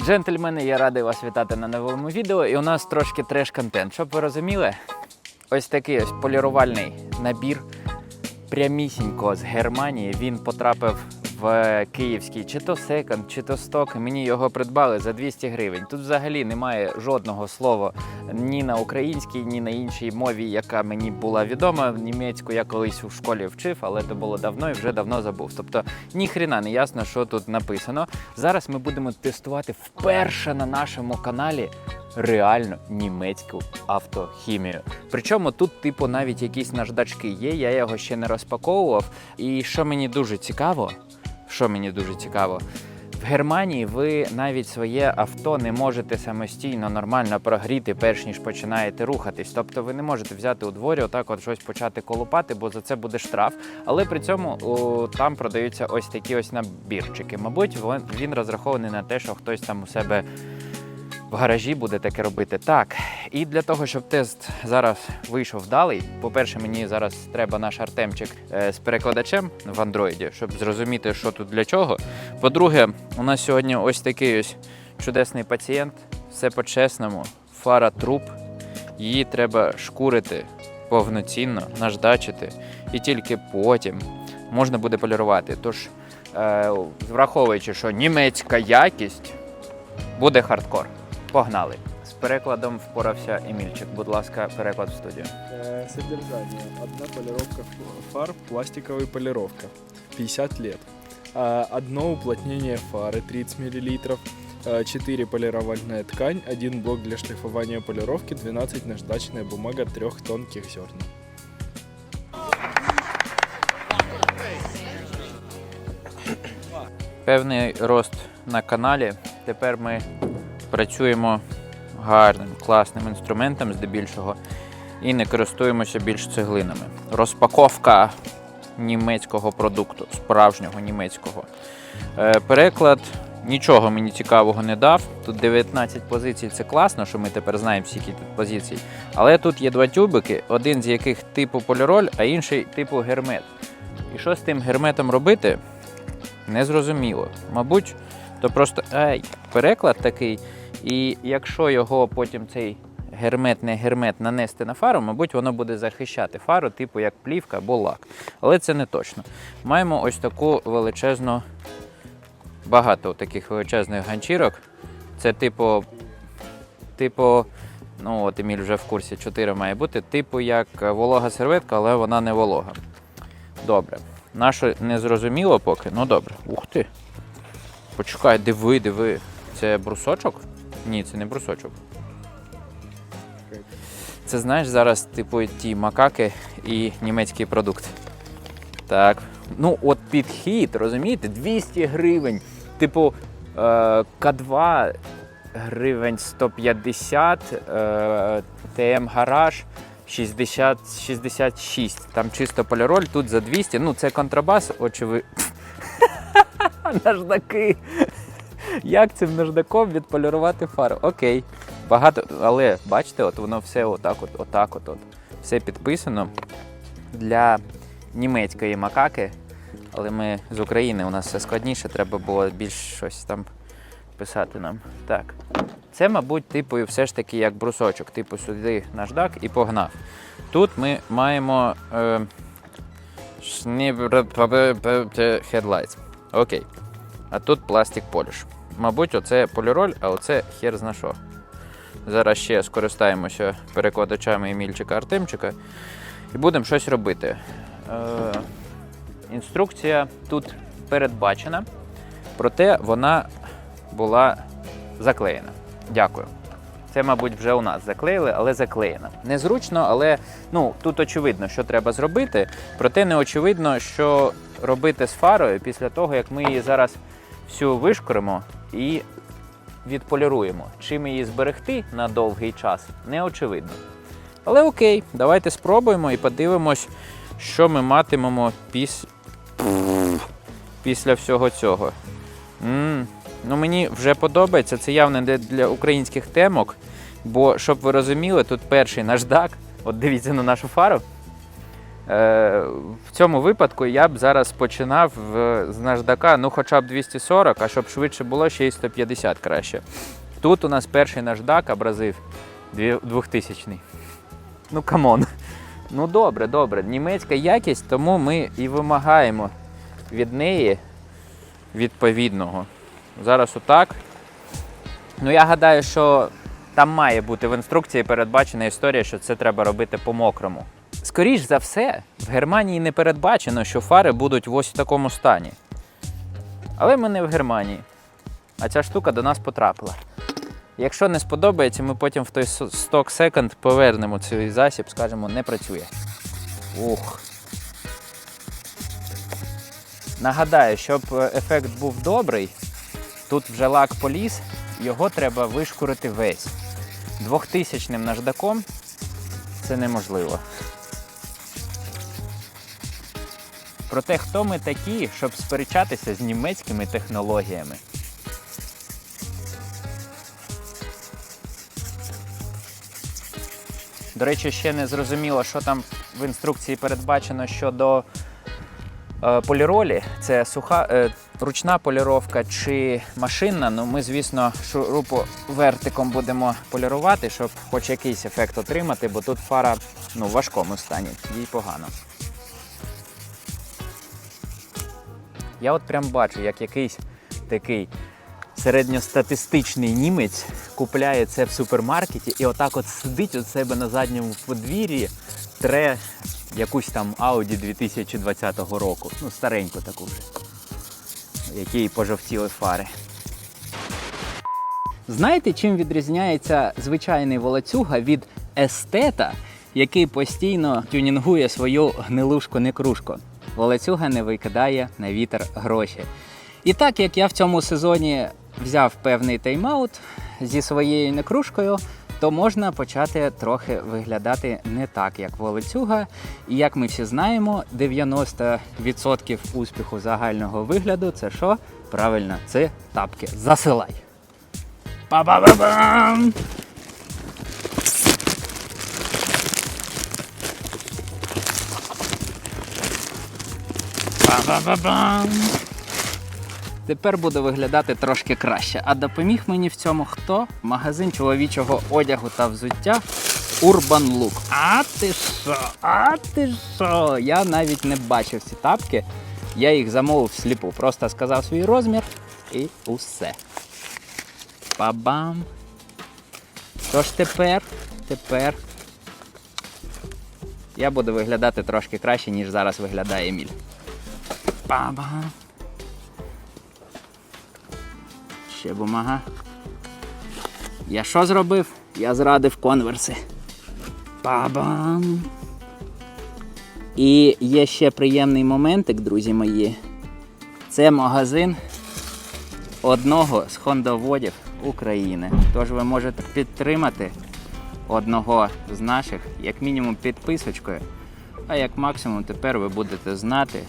Джентльмени, я радий вас вітати на новому відео. І у нас трошки треш-контент. Щоб ви розуміли, ось такий ось полірувальний набір прямісінько з Германії. Він потрапив в київський чи то секонд, чи то сток. Мені його придбали за 200 гривень. Тут взагалі немає жодного слова ні на українській, ні на іншій мові, яка мені була відома. Німецьку я колись у школі вчив, але це було давно і вже давно забув. Тобто ні хрена не ясно, що тут написано. Зараз ми будемо тестувати вперше на нашому каналі реально німецьку автохімію. Причому тут, типу, навіть якісь наждачки є, я його ще не розпаковував. І що мені дуже цікаво, що мені дуже цікаво, в Германії ви навіть своє авто не можете самостійно нормально прогріти, перш ніж починаєте рухатись. Тобто ви не можете взяти у дворі, отак от щось почати колупати, бо за це буде штраф. Але при цьому о, там продаються ось такі ось набірчики. Мабуть, він розрахований на те, що хтось там у себе в гаражі буде таке робити. Так, і для того, щоб тест зараз вийшов вдалий, по-перше, мені зараз треба наш Артемчик е, з перекладачем в андроїді, щоб зрозуміти, що тут для чого. По-друге, у нас сьогодні ось такий ось чудесний пацієнт, все по-чесному, фара труп. Її треба шкурити повноцінно, наждачити, і тільки потім можна буде полірувати. Тож, е, враховуючи, що німецька якість, буде хардкор. Погнали. З перекладом впорався Емільчик. Будь ласка, переклад в студію. Э, Содержание. Одна полировка фар, пластиковая полировка. 50 лет. Одно уплотнение фары 30 мл. 4 полировальная ткань, один блок для шлифования полировки, 12 наждачная бумага трех тонких зерен. Певний рост на каналі. Тепер ми працюємо гарним, класним інструментом здебільшого і не користуємося більш цеглинами. Розпаковка німецького продукту, справжнього німецького. Е, Переклад нічого мені цікавого не дав. Тут 19 позицій, це класно, що ми тепер знаємо скільки тут позицій. Але тут є два тюбики, один з яких типу поліроль, а інший типу гермет. І що з тим герметом робити? Незрозуміло. Мабуть, то просто ай, переклад такий. І якщо його потім цей гермет, не гермет нанести на фару, мабуть, воно буде захищати фару, типу як плівка або лак. Але це не точно. Маємо ось таку величезну, багато таких величезних ганчірок. Це типу, типу, ну от Еміль вже в курсі 4 має бути, типу як волога серветка, але вона не волога. Добре. Наше не зрозуміло поки. Ну добре. Ух ти. Почекай, диви, диви. Це брусочок? Ні, це не брусочок. Це знаєш зараз, типу, ті макаки і німецький продукт. Так. Ну, от підхід, розумієте, 200 гривень. Типу, е, К2 гривень 150, е, ТМ гараж 60, 66. Там чисто поліроль, тут за 200. Ну, це контрабас, очевидно. Наждаки. Як цим наждаком відполірувати фару? Окей. Багато, але бачите, от воно все отак, от, отак, от, от. Все підписано для німецької макаки. Але ми з України, у нас все складніше, треба було більш щось там писати нам. Так. Це, мабуть, типу, все ж таки як брусочок. Типу сюди наждак і погнав. Тут ми маємо е, headlights. Окей. А тут пластик поліш. Мабуть, оце поліроль, а оце хер зна що. Зараз ще скористаємося перекладачами Емільчика Артемчика і будемо щось робити. Е, інструкція тут передбачена, проте вона була заклеєна. Дякую. Це, мабуть, вже у нас заклеїли, але заклеєно. Незручно, але ну, тут очевидно, що треба зробити. Проте не очевидно, що робити з фарою після того, як ми її зараз всю вишкоримо і відполіруємо. Чим її зберегти на довгий час, не очевидно. Але окей, давайте спробуємо і подивимось, що ми матимемо піс... після всього цього. м ну мені вже подобається. Це явно не для українських темок. Бо, щоб ви розуміли, тут перший наждак. От дивіться на нашу фару. Е, в цьому випадку я б зараз починав з наждака, ну хоча б 240, а щоб швидше було, ще й 150 краще. Тут у нас перший наждак абразив 2000-й. Ну камон. Ну добре, добре. Німецька якість, тому ми і вимагаємо від неї відповідного. Зараз отак. Ну я гадаю, що там має бути в інструкції передбачена історія, що це треба робити по-мокрому. Скоріш за все, в Германії не передбачено, що фари будуть в ось в такому стані. Але ми не в Германії. А ця штука до нас потрапила. Якщо не сподобається, ми потім в той сток секонд повернемо цей засіб, скажемо, не працює. Ух. Нагадаю, щоб е, ефект був добрий, тут вже лак поліз, його треба вишкурити весь. Двохтисячним наждаком це неможливо. Проте, хто ми такі, щоб сперечатися з німецькими технологіями? До речі, ще не зрозуміло, що там в інструкції передбачено щодо е, поліролі. Це суха, е, ручна поліровка чи машинна. Ну, ми, звісно, шурупу-вертиком будемо полірувати, щоб хоч якийсь ефект отримати, бо тут фара ну, в важкому стані, їй погано. Я от прям бачу, як якийсь такий середньостатистичний німець купляє це в супермаркеті і отак от сидить у себе на задньому подвір'ї, тре якусь там Audi 2020 року. Ну, стареньку таку вже. Якій пожовтіли фари. Знаєте, чим відрізняється звичайний волоцюга від естета, який постійно тюнінгує свою гнилушку некрушку? Волоцюга не викидає на вітер гроші. І так як я в цьому сезоні взяв певний тайм-аут зі своєю некрушкою, то можна почати трохи виглядати не так, як волоцюга. І як ми всі знаємо, 90% успіху загального вигляду це що? Правильно, це тапки. Засилай. Па-ба-ба-бам! Па-ба-ба-бам! Тепер буде виглядати трошки краще. А допоміг мені в цьому хто? Магазин чоловічого одягу та взуття Urban Look. А ти що? А ти що? Я навіть не бачив ці тапки. Я їх замовив сліпу. Просто сказав свій розмір і усе. Па-бам. Тож тепер, тепер я буду виглядати трошки краще, ніж зараз виглядає Еміль. Па-бам. Ще бумага. Я що зробив? Я зрадив конверси. Па-бам. І є ще приємний моментик, друзі мої. Це магазин одного з хондоводів України. Тож ви можете підтримати одного з наших, як мінімум, підписочкою. А як максимум тепер ви будете знати,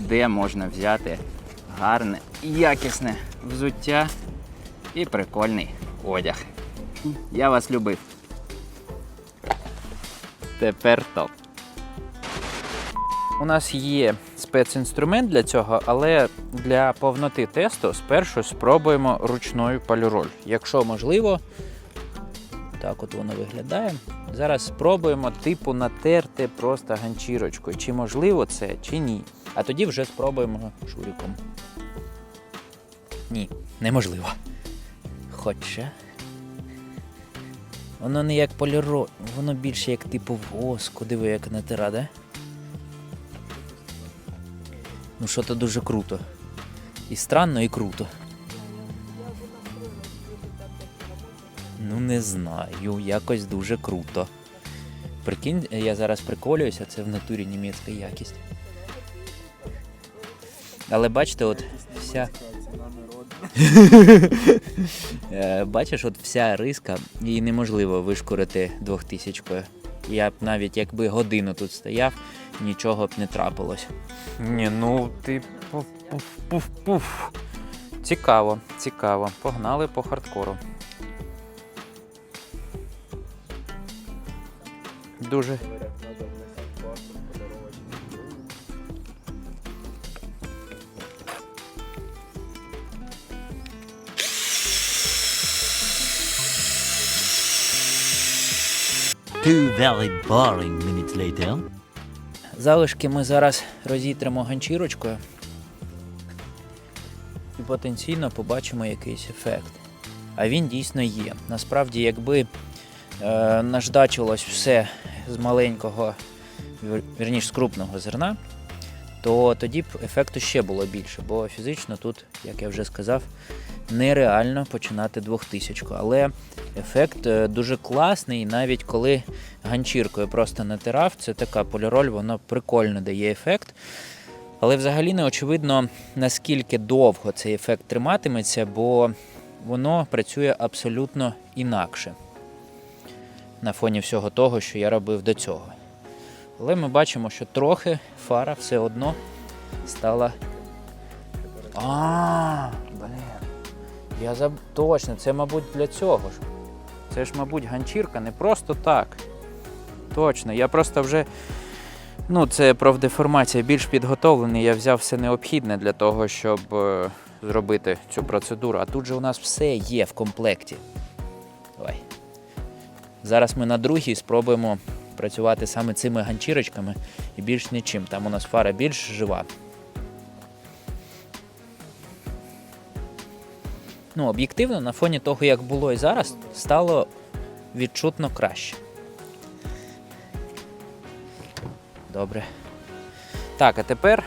де можна взяти гарне, якісне взуття і прикольний одяг. Я вас любив. Тепер топ. У нас є спецінструмент для цього, але для повноти тесту спершу спробуємо ручною поліроль. Якщо можливо, так от воно виглядає. Зараз спробуємо типу натерти просто ганчірочкою. Чи можливо це, чи ні. А тоді вже спробуємо шуріком. Ні, неможливо. Хоча. Воно не як поліро, воно більше як типу воску, диви, як натира, да? Ну, що то дуже круто. І странно, і круто. Ну, не знаю, якось дуже круто. Прикинь, я зараз приколююся, це в натурі німецька якість. Але бачите, от вся. Е, Бачиш, от вся риска, її неможливо вишкурити двохтисячкою. Я б навіть якби годину тут стояв, нічого б не трапилось. Ні, ну ти пуф-пуф-пуф. Цікаво, цікаво. Погнали по хардкору. Дуже. Two very boring minutes later. Залишки ми зараз розітримо ганчірочкою і потенційно побачимо якийсь ефект. А він дійсно є. Насправді, якби е, наждачилось все з маленького, вірніше з крупного зерна, то тоді б ефекту ще було більше, бо фізично тут, як я вже сказав, нереально починати двохтисячку. Але ефект е, дуже класний, навіть коли ганчіркою просто натирав, це така поліроль, воно прикольно дає ефект. Але взагалі не очевидно, наскільки довго цей ефект триматиметься, бо воно працює абсолютно інакше на фоні всього того, що я робив до цього. Але ми бачимо, що трохи фара все одно стала. А, блін. Я заб... Точно, це, мабуть, для цього ж. Це ж, мабуть, ганчірка не просто так. Точно, я просто вже. Ну, це профдеформація більш підготовлений. Я взяв все необхідне для того, щоб е, зробити цю процедуру. А тут же у нас все є в комплекті. Давай. Зараз ми на другій спробуємо працювати саме цими ганчірочками і більш нічим. Там у нас фара більш жива. Ну, об'єктивно, на фоні того, як було і зараз, стало відчутно краще. Добре. Так, а тепер,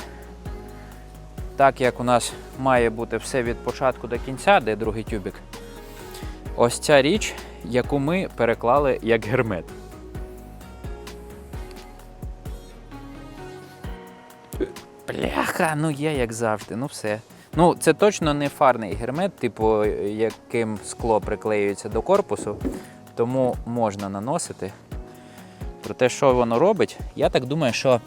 так як у нас має бути все від початку до кінця, де другий тюбик, ось ця річ, яку ми переклали як гермет. Бляха, ну є як завжди, ну все. Ну, це точно не фарний гермет, типу, яким скло приклеюється до корпусу, тому можна наносити. Про те, що воно робить, я так думаю, що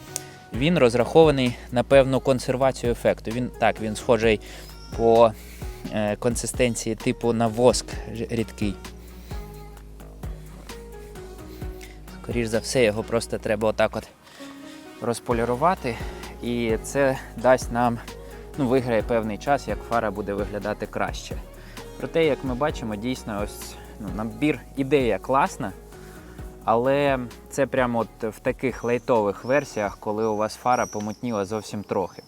він розрахований на певну консервацію ефекту. Він так, він схожий по е, консистенції типу на воск рідкий. Скоріш за все, його просто треба отак от розполірувати. І це дасть нам, ну, виграє певний час, як фара буде виглядати краще. Проте, як ми бачимо, дійсно ось ну, набір ідея класна. Але це прямо от в таких лайтових версіях, коли у вас фара помутніла зовсім трохи.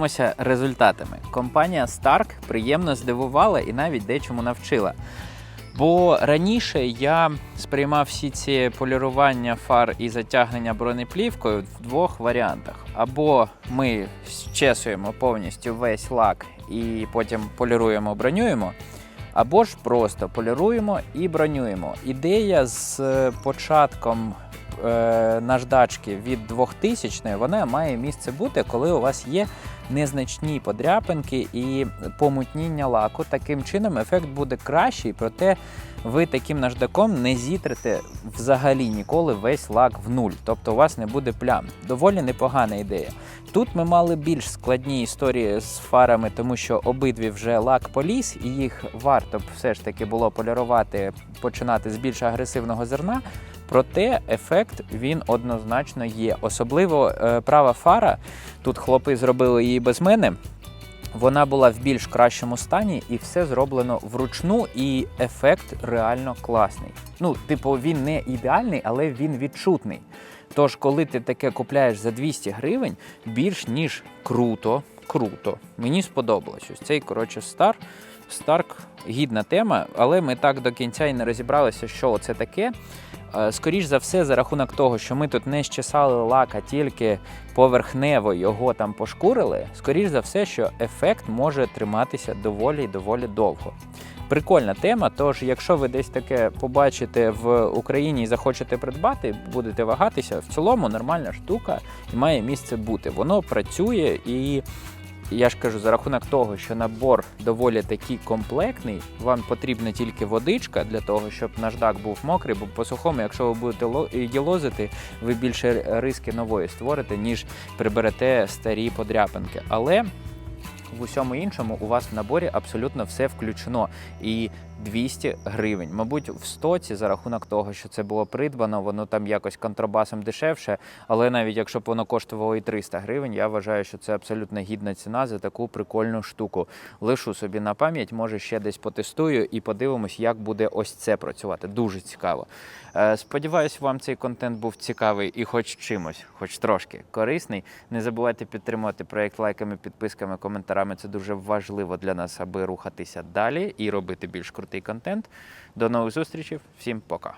Е, Ділимося результатами. Компанія Stark приємно здивувала і навіть дечому навчила. Бо раніше я сприймав всі ці полірування фар і затягнення бронеплівкою в двох варіантах. Або ми щесуємо повністю весь лак і потім поліруємо, бронюємо, або ж просто поліруємо і бронюємо. Ідея з е, початком наждачки від 2000 вона має місце бути, коли у вас є незначні подряпинки і помутніння лаку. Таким чином ефект буде кращий, проте ви таким наждаком не зітрите взагалі ніколи весь лак в нуль. Тобто у вас не буде плям. Доволі непогана ідея. Тут ми мали більш складні історії з фарами, тому що обидві вже лак поліз, і їх варто б все ж таки було полірувати, починати з більш агресивного зерна. Проте ефект він однозначно є. Особливо е, права фара. Тут хлопи зробили її без мене. Вона була в більш кращому стані, і все зроблено вручну, і ефект реально класний. Ну, типу, він не ідеальний, але він відчутний. Тож, коли ти таке купляєш за 200 гривень, більш ніж круто, круто. Мені сподобалось. Ось цей, коротше, стар. Старк гідна тема, але ми так до кінця і не розібралися, що це таке. Е, Скоріш за все, за рахунок того, що ми тут не щесали лак, а тільки поверхнево його там пошкурили, скоріш за все, що ефект може триматися доволі і доволі довго. Прикольна тема. Тож, якщо ви десь таке побачите в Україні і захочете придбати, будете вагатися. В цілому нормальна штука і має місце бути. Воно працює і. Я ж кажу, за рахунок того, що набор доволі такий комплектний, вам потрібна тільки водичка для того, щоб наждак був мокрий, бо по сухому, якщо ви будете ло- їлозити, ви більше риски нової створите, ніж приберете старі подряпинки. Але в усьому іншому у вас в наборі абсолютно все включено. І 200 гривень. Мабуть, в стоці за рахунок того, що це було придбано, воно там якось контрабасом дешевше. Але навіть якщо б воно коштувало і 300 гривень, я вважаю, що це абсолютно гідна ціна за таку прикольну штуку. Лишу собі на пам'ять, може ще десь потестую і подивимось, як буде ось це працювати. Дуже цікаво. Е, Сподіваюсь, вам цей контент був цікавий і хоч чимось, хоч трошки корисний. Не забувайте підтримувати проєкт лайками, підписками, коментарами. Це дуже важливо для нас, аби рухатися далі і робити більш крутий контент. До нових зустрічей. Всім пока.